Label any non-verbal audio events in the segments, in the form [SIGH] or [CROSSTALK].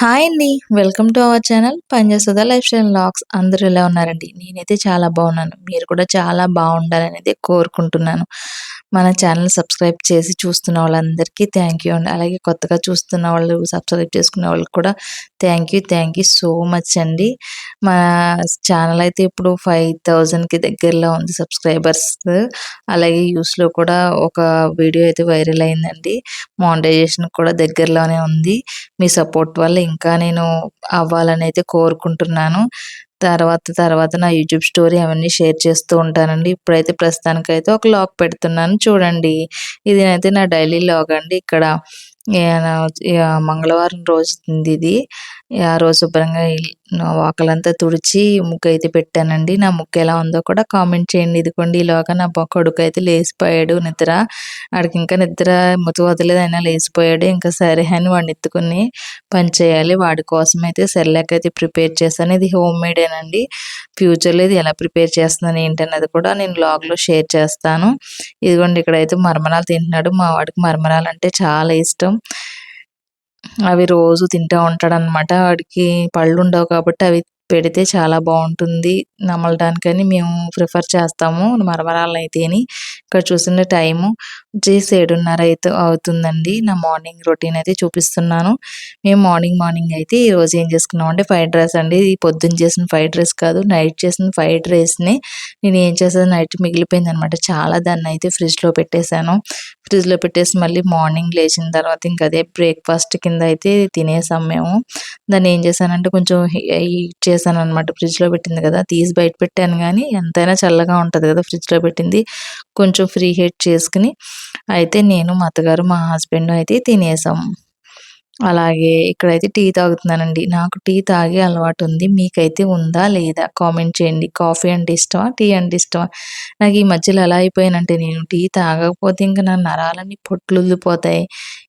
Hi అండి. Welcome to our channel Panjasudha lifestyle vlogs అందరూ ఎలా ఉన్నారండి? నేనైతే చాలా బాగున్నాను. మీరు కూడా చాలా బాగుండాలని అయితే కోరుకుంటున్నాను. మన ఛానల్ సబ్స్క్రైబ్ చేసి చూస్తున్న వాళ్ళందరికీ థ్యాంక్ యూ అండి. అలాగే కొత్తగా చూస్తున్న వాళ్ళు సబ్స్క్రైబ్ చేసుకున్న వాళ్ళకి కూడా thank you thank you so much అండి. మన ఛానల్ అయితే ఇప్పుడు ఫైవ్ థౌజండ్కి దగ్గరలో ఉంది సబ్స్క్రైబర్స్. అలాగే యూస్లో కూడా ఒక వీడియో అయితే వైరల్ అయిందండి. మానిటైజేషన్ కూడా దగ్గరలోనే ఉంది. మీ సపోర్ట్ వల్ల ఇంకా నేను అవ్వాలని అయితే కోరుకుంటున్నాను. తర్వాత తర్వాత నా యూట్యూబ్ స్టోరీ అవన్నీ షేర్ చేస్తూ ఉంటానండి. ఇప్పుడైతే ప్రస్తుతానికైతే ఒక లాగ్ పెడుతున్నాను. చూడండి. ఇది అయితే నా డైలీ లాగ్ అండి. ఇక్కడ మంగళవారం రోజు ఇది. ఆ రోజు శుభ్రంగా వాకలంతా తుడిచి ముగ్గు అయితే పెట్టానండి. నా ముగ్గు ఎలా ఉందో కూడా కామెంట్ చేయండి. ఇదిగోండి ఇలాగా నా కొడుకు అయితే లేచిపోయాడు నిద్ర. వాడికి ఇంకా నిద్ర ముతు వదలేదు అయినా లేచిపోయాడు. ఇంకా సరే అని వాడిని ఎత్తుకుని పని చేయాలి. వాడి కోసం అయితే సెర్లాక్ అయితే ప్రిపేర్ చేస్తాను ఇది హోమ్ మేడేనండి. ఫ్యూచర్లో ఇది ఎలా ప్రిపేర్ చేస్తున్నాను ఏంటన్నది కూడా నేను బ్లాగ్లో షేర్ చేస్తాను. ఇదిగోండి ఇక్కడైతే మరమరాలు తింటున్నాడు. మా వాడికి మరమరాలు అంటే చాలా ఇష్టం. అవి రోజు తింటూ ఉంటాడనమాట వాడికి పళ్ళు ఉండవు కాబట్టి అవి పెడితే చాలా బాగుంటుంది. నమలడానికని మేము ప్రిఫర్ చేస్తాము. మరమరాలు అయితేని ఇక్కడ చూసిన టైము వచ్చేసి ఏడున్నర అయితే అవుతుందండి. నా మార్నింగ్ రొటీన్ అయితే చూపిస్తున్నాను. మేము మార్నింగ్ మార్నింగ్ అయితే ఈరోజు ఏం చేసుకున్నాం అంటే ఫ్రైడ్ రైస్ అండి. ఈ పొద్దున్న చేసిన ఫ్రైడ్ రైస్ కాదు నైట్ చేసిన ఫ్రైడ్ రైస్ని నేను ఏం చేసాను నైట్ మిగిలిపోయింది అనమాట చాలా దాన్ని అయితే ఫ్రిడ్జ్లో పెట్టేశాను. ఫ్రిడ్జ్లో పెట్టేసి మళ్ళీ మార్నింగ్ లేచిన తర్వాత ఇంకా అదే బ్రేక్ఫాస్ట్ కింద అయితే తినేసాం మేము. దాన్ని ఏం చేశానంటే కొంచెం హీట్ చేశాను అనమాట ఫ్రిడ్జ్లో పెట్టింది కదా తీసి బయట పెట్టాను కానీ ఎంతైనా చల్లగా ఉంటుంది కదా ఫ్రిడ్జ్లో పెట్టింది. కొంచెం ఫ్రీ హీట్ చేసుకుని అయితే నేను మా అత్తగారు మా హస్బెండ్ అయితే తినేసాం. అలాగే ఇక్కడైతే టీ తాగుతున్నానండి. నాకు టీ తాగే అలవాటు ఉంది మీకైతే ఉందా లేదా? కామెంట్ చేయండి. కాఫీ అంటే ఇష్టమా? టీ అంటే ఇష్టమా? నాకు ఈ మధ్యలో ఎలా అయిపోయానంటే నేను టీ తాగకపోతే ఇంకా నా నరాలన్నీ పొట్లుపోతాయి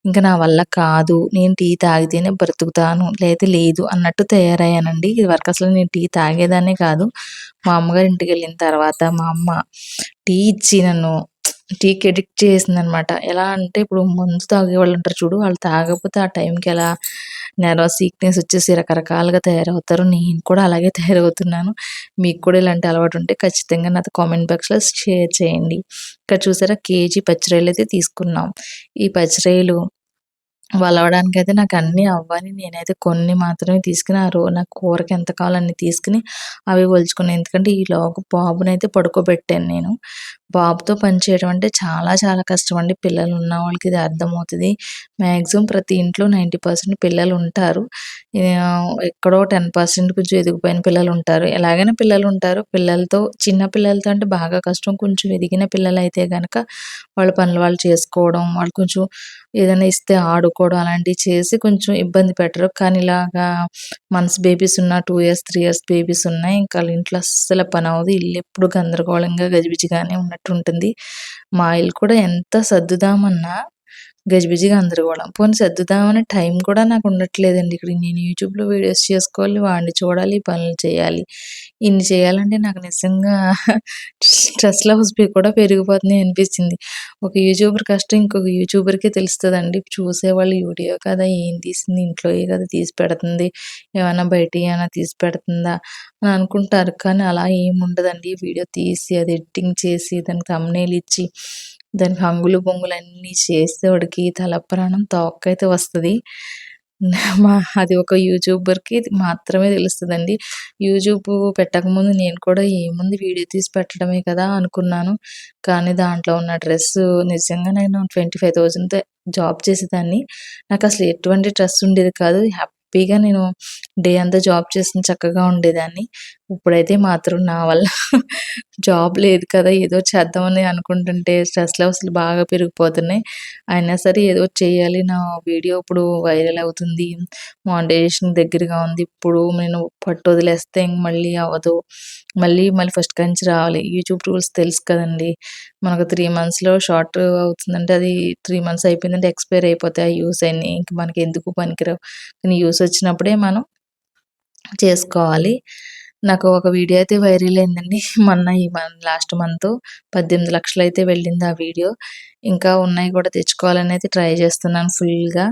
ఇంకా నా వల్ల కాదు. నేను టీ తాగితేనే బ్రతుకుతాను. లేదా లేదు అన్నట్టు తయారయ్యానండి. ఇది వరకు అసలు నేను టీ తాగేదానే కాదు. మా అమ్మగారి ఇంటికి వెళ్ళిన తర్వాత మా అమ్మ టీ ఇచ్చి నన్ను టీకి ఎడిక్ట్ చేసిందనమాట. ఎలా అంటే ఇప్పుడు మందు తాగే వాళ్ళు ఉంటారు చూడు వాళ్ళు తాగకపోతే ఆ టైంకి ఎలా నెర్వస్ వీక్నెస్ వచ్చేసి రకరకాలుగా తయారవుతారు. నేను కూడా అలాగే తయారవుతున్నాను. మీకు కూడా ఇలాంటి అలవాటు ఉంటే ఖచ్చితంగా నాతో కామెంట్ బాక్స్లో షేర్ చేయండి. ఇక్కడ చూసారా కేజీ పచ్చిరాయలు అయితే తీసుకున్నాం. ఈ పచ్చిరాయలు వలవడానికి అయితే నాకు అన్నీ అవ్వని నేనైతే కొన్ని మాత్రమే తీసుకుని ఆ రో నాకు కూరకి ఎంత కావాలో తీసుకుని అవి ఒలుచుకున్నాను ఎందుకంటే ఈలోగా బాబునైతే పడుకోబెట్టాను నేను. బాబుతో పనిచేయడం అంటే చాలా చాలా కష్టం అండి పిల్లలు ఉన్న వాళ్ళకి ఇది అర్థమవుతుంది. మ్యాక్సిమం ప్రతి ఇంట్లో నైంటీ పర్సెంట్ పిల్లలు ఉంటారు. ఎక్కడో టెన్ పర్సెంట్ కొంచెం ఎదిగిపోయిన పిల్లలు ఉంటారు. ఎలాగైనా పిల్లలు ఉంటారు. పిల్లలతో చిన్న పిల్లలతో అంటే బాగా కష్టం. కొంచెం ఎదిగిన పిల్లలు అయితే కనుక వాళ్ళ పనులు వాళ్ళు చేసుకోవడం వాళ్ళు కొంచెం ఏదైనా ఇస్తే ఆడుకోవడం అలాంటివి చేసి కొంచెం ఇబ్బంది పెట్టరు. కానీ ఇలాగా మంత్స్ బేబీస్ ఉన్న two years three years babies ఉన్నాయి ఇంకా వాళ్ళ ఇంట్లో అస్సలు పని అవ్వదు. ఇల్లు ఎప్పుడు గందరగోళంగా గజిబిజిగానే ఉన్నట్టు ఉంటుంది మా ఇల్లు కూడా ఎంత సర్దుదామన్నా గజిబిజిగా గందరగోళం పోనీ సర్దుదామనే టైం కూడా నాకు ఉండట్లేదండి. ఇక్కడ నేను యూట్యూబ్లో వీడియోస్ చేసుకోవాలి వాడిని చూడాలి పనులు చేయాలి. ఇన్ని చేయాలంటే నాకు నిజంగా స్ట్రెస్ లెవెల్స్ కూడా పెరిగిపోతున్నాయి అనిపించింది ఒక యూట్యూబర్ కష్టం ఇంకొక యూట్యూబర్కే తెలుస్తుందండి. చూసేవాళ్ళు వీడియో కదా ఏం తీసింది ఇంట్లో కదా తీసి పెడుతుంది. ఏమైనా బయట ఏమైనా తీసి పెడుతుందా అని అనుకుంటారు. కానీ అలా ఏముండదండి వీడియో తీసి అది ఎడిటింగ్ చేసి దానికి తమ్నేలు ఇచ్చి దానికి హంగులు బొంగులు అన్నీ చేస్తే వాడికి తల ప్రాణం తోక్కైతే వస్తుంది. [LAUGHS] మా అది ఒక యూట్యూబర్కి మాత్రమే తెలుస్తుందండి. యూట్యూబ్ పెట్టకముందు నేను కూడా ఏముంది వీడియో తీసి పెట్టడమే కదా అనుకున్నాను. కానీ దాంట్లో ఉన్న డ్రెస్ నిజంగా నేను ట్వంటీ ఫైవ్ థౌజండ్ జాబ్ చేసేదాన్ని. నాకు అసలు ఎటువంటి డ్రెస్ ఉండేది కాదు. హ్యాపీగా నేను డే అంతా జాబ్ చేసిన చక్కగా ఉండేదాన్ని. ఇప్పుడైతే మాత్రం నా వల్ల జాబ్ లేదు కదా ఏదో చేద్దామని అనుకుంటుంటే స్ట్రెస్ లెవెల్స్ బాగా పెరిగిపోతున్నాయి. అయినా సరే ఏదో చేయాలి. నా వీడియో ఇప్పుడు వైరల్ అవుతుంది. మానిటైజేషన్ దగ్గరగా ఉంది. ఇప్పుడు నేను పట్టు వదిలేస్తే మళ్ళీ అవ్వదు. మళ్ళీ మళ్ళీ ఫస్ట్ నుంచి రావాలి. యూట్యూబ్ రూల్స్ తెలుసు కదండి. మనకు త్రీ మంత్స్లో షార్ట్ అవుతుందంటే అది త్రీ మంత్స్ అయిపోయిందంటే ఎక్స్పైర్ అయిపోతాయి ఆ యూస్ అయినాయి ఇంక మనకి ఎందుకు పనికిరావు? కానీ యూస్ వచ్చినప్పుడే మనం చేసుకోవాలి. నాకు ఒక వీడియో అయితే వైరల్ అయిందండి. మొన్న ఈ మంత్ లాస్ట్ మంత్ పద్దెనిమిది లక్షలు అయితే వెళ్ళింది ఆ వీడియో. ఇంకా ఉన్నాయి కూడా తెచ్చుకోవాలని అయితే ట్రై చేస్తున్నాను ఫుల్గా.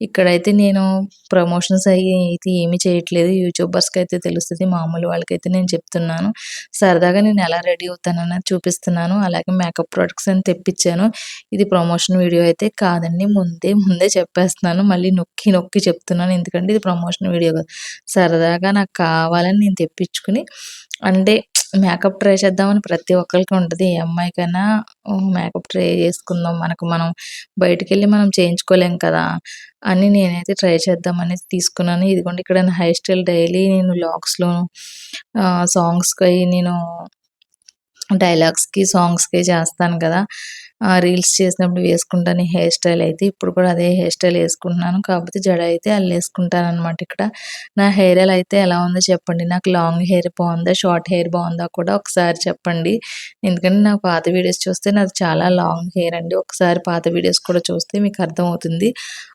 ఇక్కడైతే నేను ప్రమోషన్స్ అయ్యి అయితే ఏమీ చేయట్లేదు. యూట్యూబర్స్కి అయితే తెలుస్తుంది మామూలు వాళ్ళకైతే నేను చెప్తున్నాను. సరదాగా నేను ఎలా రెడీ అవుతానన్నది చూపిస్తున్నాను. అలాగే మేకప్ ప్రొడక్ట్స్ అని తెప్పించాను. ఇది ప్రమోషన్ వీడియో అయితే కాదండి ముందే ముందే చెప్పేస్తున్నాను. మళ్ళీ నొక్కి నొక్కి చెప్తున్నాను. ఎందుకంటే ఇది ప్రమోషన్ వీడియో కాదు. సరదాగా నాకు కావాలని నేను తెప్పించుకుని అంటే మేకప్ ట్రై చేద్దామని ప్రతి ఒక్కరికి ఉంటుంది. ఏ అమ్మాయికైనా మేకప్ ట్రై చేసుకుందాం. మనకు మనం బయటికి వెళ్ళి మనం చేయించుకోలేం కదా అని నేనైతే ట్రై చేద్దామని తీసుకున్నాను. ఇదిగోండి ఇక్కడ నా హెయిర్ స్టైల్ డైలీ నేను లాగ్స్లో సాంగ్స్కి నేను డైలాగ్స్కి సాంగ్స్కి చేస్తాను కదా. రీల్స్ చేసినప్పుడు వేసుకుంటాను. ఈ హెయిర్ స్టైల్ అయితే ఇప్పుడు కూడా అదే హెయిర్ స్టైల్ వేసుకుంటున్నాను. కాకపోతే జడ అయితే అల్లేసుకుంటాను అనమాట ఇక్కడ. నా హెయిర్ ఎలా అయితే ఎలా ఉందో చెప్పండి. నాకు లాంగ్ హెయిర్ బాగుందా? షార్ట్ హెయిర్ బాగుందా కూడా ఒకసారి చెప్పండి. ఎందుకంటే నా పాత వీడియోస్ చూస్తే నాకు చాలా లాంగ్ హెయిర్ అండి. ఒకసారి పాత వీడియోస్ కూడా చూస్తే మీకు అర్థమవుతుంది.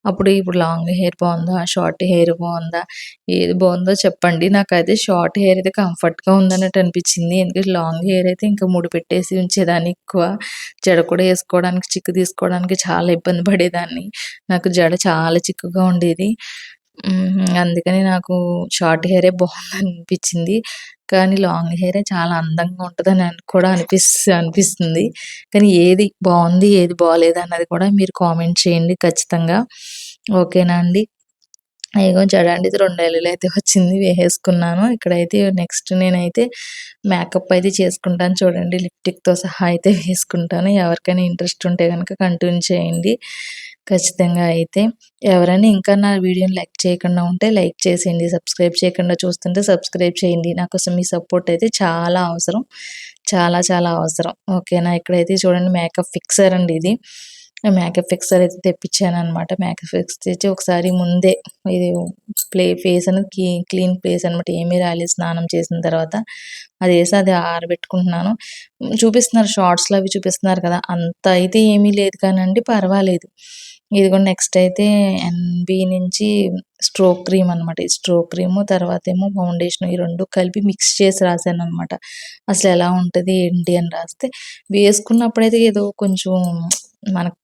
అప్పుడు ఇప్పుడు లాంగ్ హెయిర్ బాగుందా? షార్ట్ హెయిర్ బాగుందా? ఏది బాగుందో చెప్పండి. నాకైతే షార్ట్ హెయిర్ అయితే కంఫర్ట్గా ఉందన్నట్టు అనిపించింది. ఎందుకంటే లాంగ్ హెయిర్ అయితే ఇంకా ముడి పెట్టేసి ఉంచేదాన్ని ఎక్కువ. జడ కూడా వేసుకోవడానికి చిక్కు తీసుకోవడానికి చాలా ఇబ్బంది పడేదాన్ని. నాకు జడ చాలా చిక్కుగా ఉండేది. అందుకని నాకు షార్ట్ హెయిరే బాగుందని అనిపించింది కానీ లాంగ్ హెయిరే చాలా అందంగా ఉంటుందని కూడా అనిపిస్తు అనిపిస్తుంది. కానీ ఏది బాగుంది ఏది బాగలేదు అన్నది కూడా మీరు కామెంట్ చేయండి ఖచ్చితంగా. ఓకేనా అండి? ఇగో జడండి ఇది రెండు నెలలు అయితే వచ్చింది వేసేసుకున్నాను. ఇక్కడైతే నెక్స్ట్ నేనైతే మేకప్ అయితే చేసుకుంటాను చూడండి లిప్టిక్తో సహా అయితే వేసుకుంటాను. ఎవరికైనా ఇంట్రెస్ట్ ఉంటే కనుక కంటిన్యూ చేయండి. ఖచ్చితంగా అయితే ఎవరైనా ఇంకా నా వీడియోని లైక్ చేయకుండా ఉంటే లైక్ చేసేయండి సబ్స్క్రైబ్ చేయకుండా చూస్తుంటే సబ్స్క్రైబ్ చేయండి. నాకోసం మీ సపోర్ట్ అయితే చాలా అవసరం. చాలా చాలా అవసరం. ఓకేనా? ఇక్కడైతే చూడండి మేకప్ ఫిక్సర్ అండి ఇది. మేకప్ ఫిక్సర్ అయితే తెప్పించాను అనమాట మేకప్ ఫిక్స్ తెచ్చి ఒకసారి ముందే ఇది ప్లే ఫేస్ అనేది క్లీన్ ప్లేస్ అనమాట ఏమీ రాలేదు. స్నానం చేసిన తర్వాత అది వేసి అది ఆరబెట్టుకుంటున్నాను. చూపిస్తున్నారు. షార్ట్స్లో అవి చూపిస్తున్నారు కదా. అంత అయితే ఏమీ లేదు కానండి. పర్వాలేదు. ఇది కూడా నెక్స్ట్ అయితే ఎన్బి నుంచి స్ట్రోక్ క్రీమ్ అనమాట ఈ స్ట్రోక్ క్రీమ్ తర్వాత ఏమో ఫౌండేషన్ ఈ రెండు కలిపి మిక్స్ చేసి రాశాను అనమాట అసలు ఎలా ఉంటుంది? ఏంటి? అని రాస్తే వేసుకున్నప్పుడైతే ఏదో కొంచెం మనకు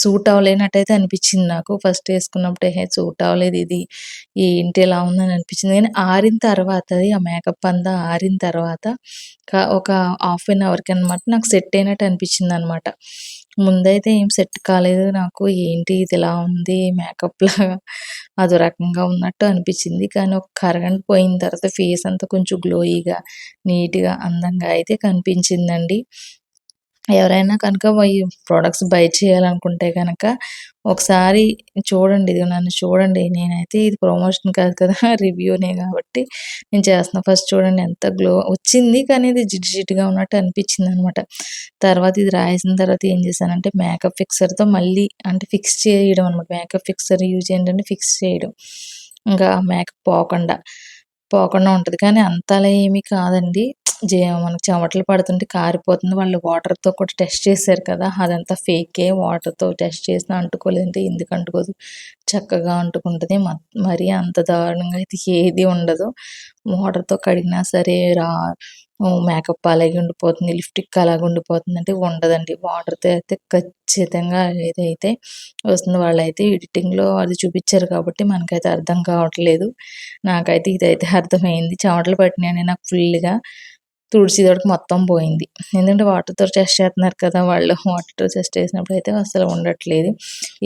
సూట్ అవ్వలేనట్టయితే అనిపించింది నాకు. ఫస్ట్ వేసుకున్నప్పుడు హే సూట్ అవ్వలేదు ఇది. ఏంటి ఎలా ఉందని అనిపించింది. కానీ ఆరిన తర్వాత ఆ మేకప్ అంతా ఆరిన తర్వాత ఒక హాఫ్ అన్ అవర్కి అనమాట నాకు సెట్ అయినట్టు అనిపించింది అనమాట ముందైతే ఏం సెట్ కాలేదు నాకు. ఏంటి ఇది ఇలా ఉంది? మేకప్ లాగా అదో రకంగా ఉన్నట్టు అనిపించింది. కానీ ఒక కరగంట పోయిన తర్వాత ఫేస్ అంతా కొంచెం గ్లోయిగా నీట్గా అందంగా అయితే కనిపించిందండి. ఎవరైనా కనుక ఈ ప్రొడక్ట్స్ బై చేయాలనుకుంటే కనుక ఒకసారి చూడండి ఇది నన్ను చూడండి. నేనైతే ఇది ప్రమోషన్ కాదు కదా [LAUGHS] రివ్యూనే కాబట్టి నేను చేస్తున్నా. ఫస్ట్ చూడండి ఎంత గ్లో వచ్చింది కానీ ఇది జిడ్జిడ్గా ఉన్నట్టు అనిపించింది అనమాట. తర్వాత ఇది రాసిన తర్వాత ఏం చేశానంటే మేకప్ ఫిక్సర్తో మళ్ళీ అంటే ఫిక్స్ చేయడం అనమాట. మేకప్ ఫిక్సర్ యూజ్ ఏంటంటే ఫిక్స్ చేయడం. ఇంకా మేకప్ పోకుండా పోకుండా ఉంటుంది. కానీ అంతలా ఏమీ కాదండి. జే మనకి చెమటలు పడుతుంటే కారిపోతుంది. వాళ్ళు వాటర్తో కూడా టెస్ట్ చేశారు కదా. అదంతా ఫేకే వాటర్తో టెస్ట్ చేసినా అంటుకోలేదంటే ఎందుకు అంటుకోదు? చక్కగా అంటుకుంటుంది. మరీ అంత దారుణంగా అయితే ఏది ఉండదు. వాటర్తో కడిగినా సరే రా మేకప్ అలాగే ఉండిపోతుంది. లిప్స్టిక్ అలాగే ఉండిపోతుంది అంటే ఉండదండి. వాటర్తో అయితే ఖచ్చితంగా ఏదైతే వస్తుందో వాళ్ళైతే ఎడిటింగ్లో అది చూపించారు కాబట్టి మనకైతే అర్థం కావట్లేదు. నాకైతే ఇదైతే అర్థమైంది. చెమటలు పట్టినాయని నాకు ఫుల్గా తుడిచేటప్పటికి మొత్తం పోయింది. ఎందుకంటే వాటర్తో టెస్ట్ చేస్తున్నారు కదా వాళ్ళు. వాటర్తో టెస్ట్ చేసినప్పుడు అయితే అసలు ఉండట్లేదు.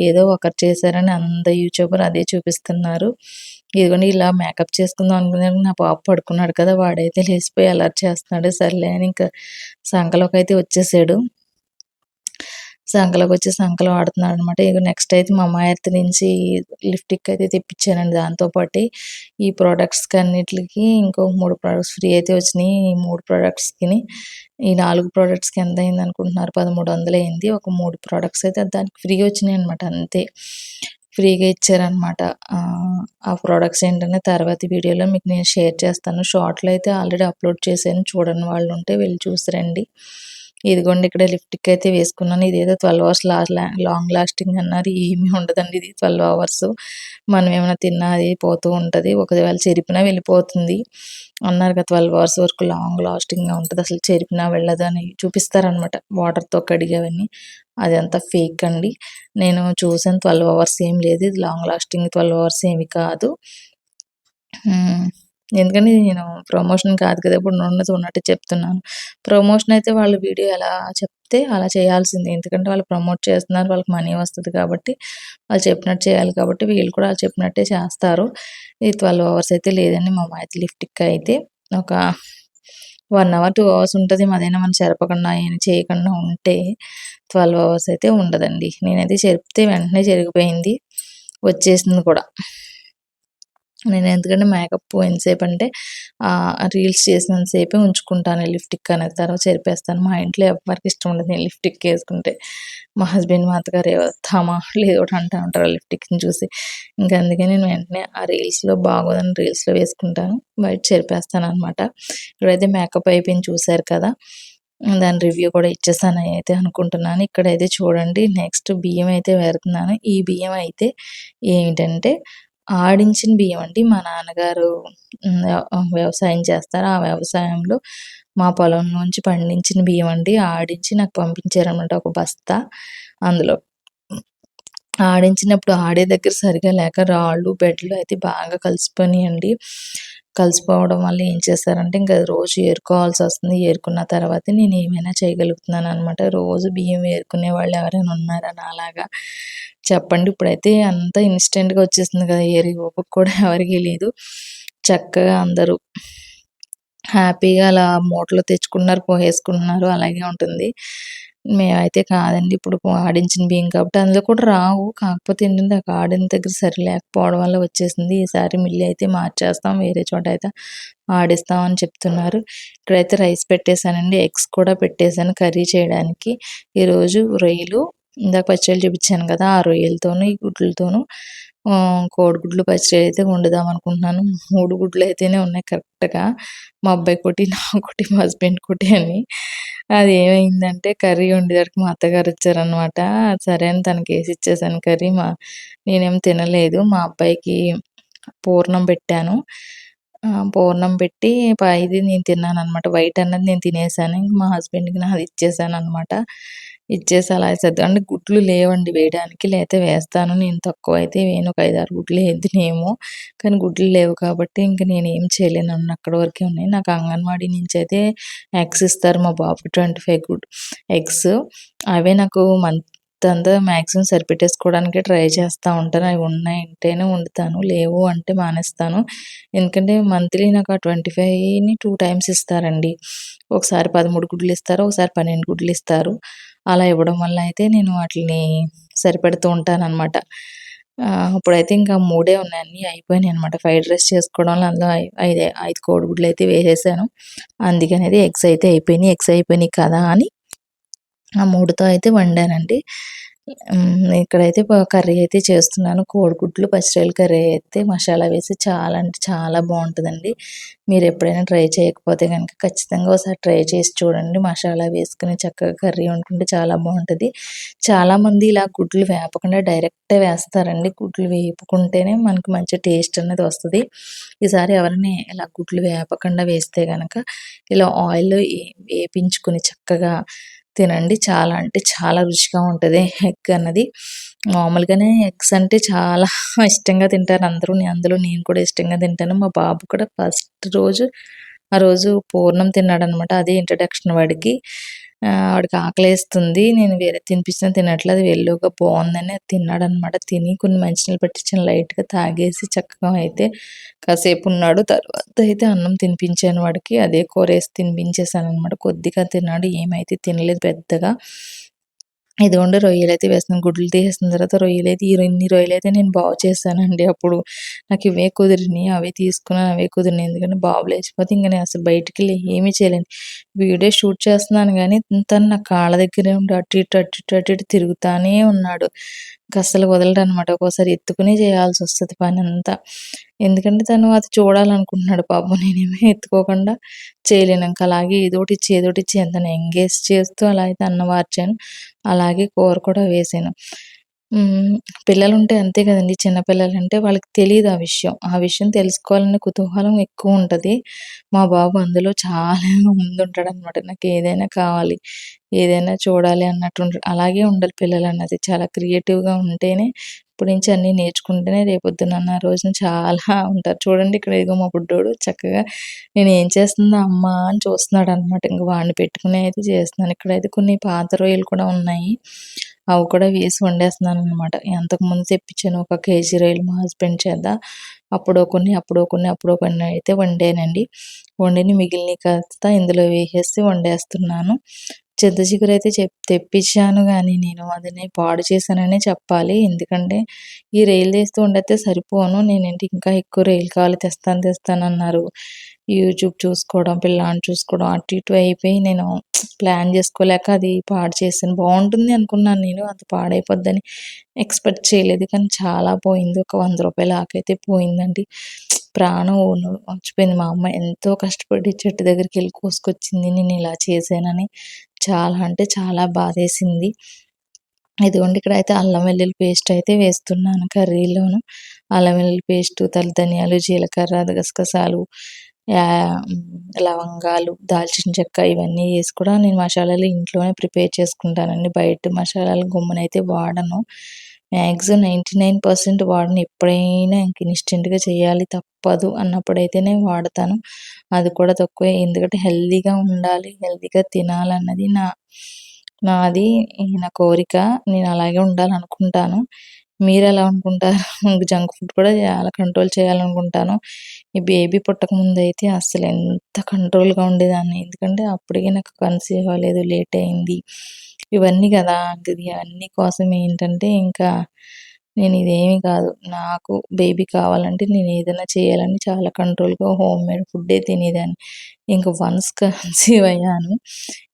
ఏదో ఒకరు చేశారని అంత యూట్యూబర్ అదే చూపిస్తున్నారు. ఇదిగోండి ఇలా మేకప్ చేసుకుందాం అనుకున్నాను. నా పాప పడుకున్నాడు కదా వాడైతే లేచిపోయి అలర్ట్ చేస్తున్నాడు. సర్లే అని ఇంకా సంకలోకి అయితే వచ్చేసాడు. సంకలకు వచ్చి సంకలు ఆడుతున్నాడు అనమాట ఇక నెక్స్ట్ అయితే మా అమ్మాయి నుంచి లిఫ్టిక్ అయితే తెప్పించానండి దాంతోపాటు ఈ ప్రోడక్ట్స్కి అన్నిటికి ఇంకో మూడు ప్రోడక్ట్స్ ఫ్రీ అయితే వచ్చినాయి. ఈ మూడు ప్రోడక్ట్స్కి ఈ నాలుగు ప్రోడక్ట్స్కి ఎంత అయింది అనుకుంటున్నారు? పదమూడు వందలు అయింది. ఒక మూడు ప్రోడక్ట్స్ అయితే దానికి ఫ్రీ వచ్చినాయి అనమాట అంతే. ఫ్రీగా ఇచ్చారనమాట ఆ ప్రోడక్ట్స్ ఏంటనే తర్వాత వీడియోలో మీకు నేను షేర్ చేస్తాను. షార్ట్లో అయితే ఆల్రెడీ అప్లోడ్ చేశాను. చూడని వాళ్ళు ఉంటే వెళ్ళి చూసిరండి ఇదిగోండి ఇక్కడ లిప్టిక్ అయితే వేసుకున్నాను. ఇదేదో ట్వెల్వ్ అవర్స్ లాంగ్ లాస్టింగ్ అన్నారు. ఏమీ ఉండదండి ఇది ట్వెల్వ్ అవర్స్. మనం ఏమైనా తిన్నా అది పోతూ ఉంటుంది. ఒకవేళ చెరిపినా వెళ్ళిపోతుంది. అన్నారు కదా ట్వెల్వ్ అవర్స్ వరకు లాంగ్ లాస్టింగ్గా ఉంటుంది. అసలు చెరిపినా వెళ్ళదు అని చూపిస్తారనమాట వాటర్తో కడిగేవన్నీ అది ఫేక్ అండి. నేను చూసాను ట్వెల్వ్ అవర్స్ ఏం లేదు. ఇది లాంగ్ లాస్టింగ్ ట్వెల్వ్ అవర్స్ ఏమి కాదు. ఎందుకంటే నేను ప్రమోషన్ కాదు కదా! ఇప్పుడు ఉన్నది ఉన్నట్టు చెప్తున్నాను. ప్రమోషన్ అయితే వాళ్ళు వీడియో ఎలా చెప్తే అలా చేయాల్సిందే. ఎందుకంటే వాళ్ళు ప్రమోట్ చేస్తున్నారు. వాళ్ళకి మనీ వస్తుంది కాబట్టి వాళ్ళు చెప్పినట్టు చేయాలి కాబట్టి వీళ్ళు కూడా వాళ్ళు చెప్పినట్టే చేస్తారు. ఈ 12 అవర్స్ అయితే లేదండి మా మైథిలి లిఫ్ట్‌కి అయితే ఒక వన్ అవర్, టూ అవర్స్ ఉంటుంది అదైనా మనం చెరపకుండా ఏమి చేయకుండా ఉంటే 12 అవర్స్ అయితే ఉండదండి. నేనైతే చెరిపితే వెంటనే చెరిగిపోయింది. వచ్చేసింది కూడా. నేను ఎందుకంటే మేకప్ ఎంతసేపు అంటే రీల్స్ చేసినంతసేపే ఉంచుకుంటాను. లిఫ్టిక్ అనేది తర్వాత చెరిపేస్తాను. మా ఇంట్లో ఎవరికి ఇష్టం ఉండదు నేను లిఫ్టిక్ వేసుకుంటే. మా హస్బెండ్ మా అత్తగారు తమా లేదు ఒకటి అంటూ ఉంటారు లిఫ్టిక్ని చూసి. ఇంకా అందుకే నేను వెంటనే ఆ రీల్స్లో బాగోదని రీల్స్లో వేసుకుంటాను. బయట చెరిపేస్తాను అనమాట ఇక్కడైతే మేకప్ అయిపోయింది చూశారు కదా. దాని రివ్యూ కూడా ఇచ్చేసాను అయితే అనుకుంటున్నాను. ఇక్కడైతే చూడండి నెక్స్ట్ బియ్యం అయితే వేరుతున్నాను ఈ బియ్యం అయితే ఏంటంటే ఆడించిన బియ్యం అండి. మా నాన్నగారు వ్యవసాయం చేస్తారు. ఆ వ్యవసాయంలో మా పొలం నుంచి పండించిన బియ్యం అండి. ఆడించి నాకు పంపించారనమాట ఒక బస్తా. అందులో ఆడించినప్పుడు ఆడే దగ్గర సరిగా లేక రాళ్ళు బెడ్లు అయితే బాగా కలిసిపోయినాయండి. కలిసిపోవడం వల్ల ఏం చేస్తారంటే ఇంకా రోజు ఏరుకోవాల్సి వస్తుంది. ఏరుకున్న తర్వాత నేను ఏమైనా చేయగలుగుతున్నాను అనమాట రోజు బియ్యం ఏరుకునే వాళ్ళు ఎవరైనా ఉన్నారా నాలాగా? చెప్పండి. ఇప్పుడైతే అంతా ఇన్స్టెంట్గా వచ్చేస్తుంది కదా ఏరి ఓపిక కూడా ఎవరికి లేదు. చక్కగా అందరూ హ్యాపీగా అలా మూటలు తెచ్చుకున్నారు పోసేసుకుంటున్నారు అలాగే ఉంటుంది. మేమైతే కాదండి ఇప్పుడు ఆడించిన బియ్యం కాబట్టి అందులో కూడా రావు. కాకపోతే ఏంటంటే ఆ ఆడిన దగ్గర సరి లేకపోవడం వల్ల వచ్చేసింది. ఈసారి మిల్లి అయితే మార్చేస్తాం వేరే చోట అయితే ఆడిస్తామని చెప్తున్నారు. ఇక్కడైతే రైస్ పెట్టేశానండి ఎగ్స్ కూడా పెట్టేశాను కర్రీ చేయడానికి. ఈరోజు రొయ్యలు ఇందాక పచ్చళ్ళు చూపించాను కదా ఆ రొయ్యలతోనూ ఈ గుడ్లతోనూ కోడిగుడ్లు పచ్చడి అయితే వండుదాం అనుకుంటున్నాను. మూడు గుడ్లు అయితేనే ఉన్నాయి కరెక్ట్గా. మా అబ్బాయి కొట్టి నా కొట్టి మా హస్బెండ్ కొట్టి అని. అది ఏమైందంటే కర్రీ వండేదానికి మా అత్తగారు వచ్చారనమాట సరే అని తనకి వేసి ఇచ్చేసాను కర్రీ. మా నేనేం తినలేదు. మా అబ్బాయికి పూర్ణం పెట్టాను. పూర్ణం పెట్టి ఇది నేను తిన్నాను అనమాట వైట్ అన్నది నేను తినేసాను. మా హస్బెండ్కి నాది ఇచ్చేసాను అనమాట ఇచ్చేసి అలా వేసేద్దాం. అంటే గుడ్లు లేవండి వేయడానికి. లేకపోతే వేస్తాను. నేను తక్కువ అయితే వేయను. ఒక ఐదారు గుడ్లు వేద్దునేమో కానీ గుడ్లు లేవు కాబట్టి ఇంక నేను ఏం చేయలేను. అన్న అక్కడ వరకే ఉన్నాయి. నాకు అంగన్వాడీ నుంచి అయితే ఎగ్స్ ఇస్తారు మా బాబు. Twenty five good eggs. అవే నాకు మంత్ అంతా మ్యాక్సిమం సరిపెట్టేసుకోవడానికి ట్రై చేస్తూ ఉంటాను. అవి ఉన్నాయంటేనే వండుతాను. లేవు అంటే మానేస్తాను. ఎందుకంటే మంత్లీ నాకు ఆ ట్వంటీ ఫైవ్ని టూ టైమ్స్ ఇస్తారండి. ఒకసారి పదమూడు గుడ్లు ఇస్తారు ఒకసారి పన్నెండు గుడ్లు ఇస్తారు. అలా ఇవ్వడం వల్ల అయితే నేను వాటిని సరిపెడుతూ ఉంటానన్నమాట. ఇప్పుడైతే ఇంకా మూడే ఉన్నాయి. అన్నీ అయిపోయినాయి అనమాట ఫ్రైడ్ రైస్ చేసుకోవడం వల్ల అందులో ఐదు ఐదు కోడిగుడ్లు అయితే వేసేసాను. అందుకనేది ఎగ్స్ అయితే అయిపోయినాయి. ఎగ్స్ అయిపోయినాయి కదా అని ఆ మూడుతో అయితే వండానండి. ఇక్కడైతే కర్రీ అయితే చేస్తున్నాను. కోడిగుడ్లు పచ్చిరొయ్యల కర్రీ అయితే మసాలా వేసి చాలా అంటే చాలా బాగుంటుందండి. మీరు ఎప్పుడైనా ట్రై చేయకపోతే కనుక ఖచ్చితంగా ఒకసారి ట్రై చేసి చూడండి. మసాలా వేసుకుని చక్కగా కర్రీ వండుకుంటే చాలా బాగుంటుంది. చాలామంది ఇలా గుడ్లు వేపకుండా డైరెక్టే వేస్తారండి. గుడ్లు వేపుకుంటేనే మనకి మంచి టేస్ట్ అనేది వస్తుంది. ఈసారి ఎవరైనా ఇలా గుడ్లు వేపకుండా వేస్తే కనుక ఇలా ఆయిల్లో వేపించుకుని చక్కగా తినండి. చాలా అంటే చాలా రుచిగా ఉంటుంది ఎగ్ అన్నది. మామూలుగానే ఎగ్స్ అంటే చాలా ఇష్టంగా తింటారు అందరూ. అందులో నేను కూడా ఇష్టంగా తింటాను. మా బాబు కూడా ఫస్ట్ రోజు ఆ రోజు పూర్ణం తిన్నాడు అనమాట అదే ఇంట్రడక్షన్ వాడికి. వాడికి ఆకలేస్తుంది. నేను వేరే తినిపించిన తినట్లేదు. అది వెళ్ళుగా బాగుందని అది తిన్నాడు అనమాట తిని కొన్ని మంచినీళ్ళు పెట్టించిన లైట్గా తాగేసి చక్కగా అయితే కాసేపు ఉన్నాడు. తర్వాత అయితే అన్నం తినిపించాను వాడికి. అదే కూర వేసి తినిపించేసాను అనమాట కొద్దిగా తిన్నాడు. ఏమైతే తినలేదు పెద్దగా. ఇదిగోండి రొయ్యలు అయితే వేస్తున్నాను. గుడ్లు తీసేసిన తర్వాత రొయ్యలు అయితే ఇన్ని రొయ్యలు అయితే నేను బాగు చేశానండి అప్పుడు. నాకు ఇవే కుదిరినాయి అవే తీసుకున్నాను అవే కుదిరినాయి. ఎందుకంటే బాబు లేచిపోతే ఇంకా నేను అసలు బయటికి వెళ్ళి ఏమీ చేయలేను. వీడియో షూట్ చేస్తున్నాను కానీ తను నా కాళ్ళ దగ్గరే ఉండి అటు ఇటు అటు ఇటు అటు ఇటు తిరుగుతానే ఉన్నాడు. అసలు వదలడు అనమాట ఒక్కోసారి ఎత్తుకుని చేయాల్సి వస్తుంది పని అంతా ఎందుకంటే తను అది చూడాలనుకుంటున్నాడు పాపం. నేనేమీ ఎత్తుకోకుండా చేయలేను ఇంకా అలాగే ఏదోటి ఇచ్చి ఏదోటి ఇచ్చి ఎంగేజ్ చేస్తూ అలా అయితే అన్నవార్చాను అలాగే కూర కూడా వేసాను. పిల్లలు ఉంటే అంతే కదండి. చిన్న పిల్లలంటే వాళ్ళకి తెలియదు ఆ విషయం. ఆ విషయం తెలుసుకోవాలనే కుతూహలం ఎక్కువ ఉంటుంది. మా బాబు అందులో చాలా [LAUGHS] ముందుంటాడనమాట. నాకేదైనా కావాలి, ఏదైనా చూడాలి అన్నట్టు అలాగే ఉండాలి పిల్లలు అన్నది చాలా క్రియేటివ్‌గా ఉంటేనే ఇప్పటి నుంచి అన్నీ నేర్చుకుంటేనే రేపొద్దున నా రోజున చాలా ఉంటారు. చూడండి ఇక్కడ ఇదిగో మా బుడ్డోడు చక్కగా నేను ఏం చేస్తుందా అమ్మ అని చూస్తున్నాడు అనమాట ఇంక వాడిని పెట్టుకుని అయితే చేస్తున్నాను. ఇక్కడైతే కొన్ని పాత రొయ్యలు కూడా ఉన్నాయి. అవి కూడా వేసి వండేస్తున్నాను అనమాట ఎంతకుముందు తెప్పించాను ఒక కేజీ రొయ్యలు మా హస్బెండ్ చేత. అప్పుడో కొన్ని, అప్పుడో కొన్ని, అప్పుడో కొన్ని అయితే వండానండి. వండిని మిగిలిన కాస్త ఇందులో వేసేసి వండేస్తున్నాను. చింత చిగురైతే చెప్ తెప్పించాను కానీ నేను అదిని పాడు చేశాననే చెప్పాలి. ఎందుకంటే ఈ రైలు తెస్తూ వండేస్తే సరిపోను. నేనేంటి ఇంకా ఎక్కువ రొయ్యలు కావాలి తెస్తాను తెస్తాను అన్నారు యూట్యూబ్ చూసుకోవడం, పిల్లాడిని చూసుకోవడం అటు ఇటు అయిపోయి నేను ప్లాన్ చేసుకోలేక అది పాడు చేశాను. బాగుంటుంది అనుకున్నాను నేను. అది పాడైపోద్దని ఎక్స్‌పెక్ట్ చేయలేదు. కానీ చాలా పోయింది. ఒక వంద రూపాయల ఆకైతే పోయిందండి. ప్రాణం వచ్చిపోయింది. మా అమ్మ ఎంతో కష్టపడి చెట్టు దగ్గరికి వెళ్ళి కోసుకొచ్చింది. నేను ఇలా చేశానని చాలా అంటే చాలా బాధేసింది. ఇదిగోండి ఇక్కడైతే అల్లం వెల్లుల్లి పేస్ట్ అయితే వేస్తున్నాను కర్రీలోను. అల్లం వెల్లుల్లి పేస్ట్ తల ధనియాలు, జీలకర్ర, గసగసాలు, లవంగాలు, దాల్చిన చెక్క ఇవన్నీ వేసి కూడా నేను మసాలాలు ఇంట్లోనే ప్రిపేర్ చేసుకుంటానండి. బయట మసాలాలు గుమ్మనైతే వాడను. మ్యాక్సిమం నైంటీ నైన్ పర్సెంట్ వాడను. ఎప్పుడైనా ఇంక ఇన్‌స్టెంట్‌గా చేయాలి తప్పదు అన్నప్పుడైతేనే వాడతాను. అది కూడా తక్కువే. ఎందుకంటే హెల్తీగా ఉండాలి, హెల్తీగా తినాలన్నది నా నాది నా కోరిక. నేను అలాగే ఉండాలనుకుంటాను. మీరెలా అనుకుంటారు? జంక్ ఫుడ్ కూడా చాలా కంట్రోల్ చేయాలనుకుంటాను. ఈ బేబీ పుట్టకముందయితే అసలు ఎంత కంట్రోల్‌గా ఉండేదాన్ని. ఎందుకంటే అప్పటికే నాకు కన్సీవ్ అవ్వలేదు. లేట్ అయింది. ఇవన్నీ కదా! ఇవన్నీ కోసం ఏంటంటే ఇంకా నేను ఇదేమి కాదు. నాకు బేబీ కావాలంటే నేను ఏదైనా చేయాలని చాలా కంట్రోల్‌గా హోమ్‌మేడ్ ఫుడ్డే తినేదాన్ని. ఇంకా వన్స్ కన్సీవ్ అయ్యాను.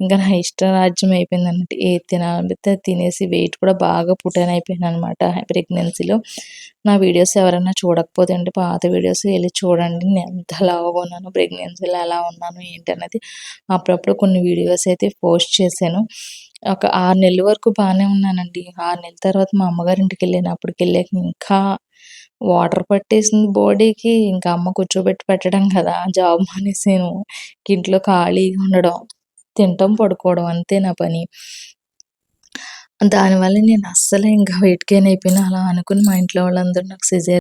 ఇంకా నా ఇష్టరాజ్యం అయిపోయింది అన్నట్టు ఏ తినాలంటే తినేసి వెయిట్ కూడా బాగా పుటాన్ అయిపోయాననమాట ప్రెగ్నెన్సీలో. నా వీడియోస్ ఎవరైనా చూడకపోతే అంటే పాత వీడియోస్ వెళ్ళి చూడండి. నేను ఎంత లావుగా ఉన్నాను ప్రెగ్నెన్సీలో ఎలా ఉన్నాను ఏంటి అనేది అప్పుడప్పుడు కొన్ని వీడియోస్ అయితే పోస్ట్ చేశాను. ఒక ఆరు నెలల వరకు బాగానే ఉన్నానండి. ఆరు నెలల తర్వాత మా అమ్మగారింటికి వెళ్ళాను అప్పటికి వెళ్ళాక ఇంకా వాటర్ పట్టేసింది బాడీకి. ఇంకా అమ్మ కూర్చోబెట్టి పెట్టడం కదా! జాబ్ మానేసాను. ఇంట్లో ఖాళీగా ఉండడం. తినటం, పడుకోవడం అంతే నా పని. దానివల్ల నేను అస్సలు ఇంకా వెయిట్ గెయిన్ అయిపోయినా అలా అనుకుని మా ఇంట్లో వాళ్ళందరూ నాకు సిజేరియన్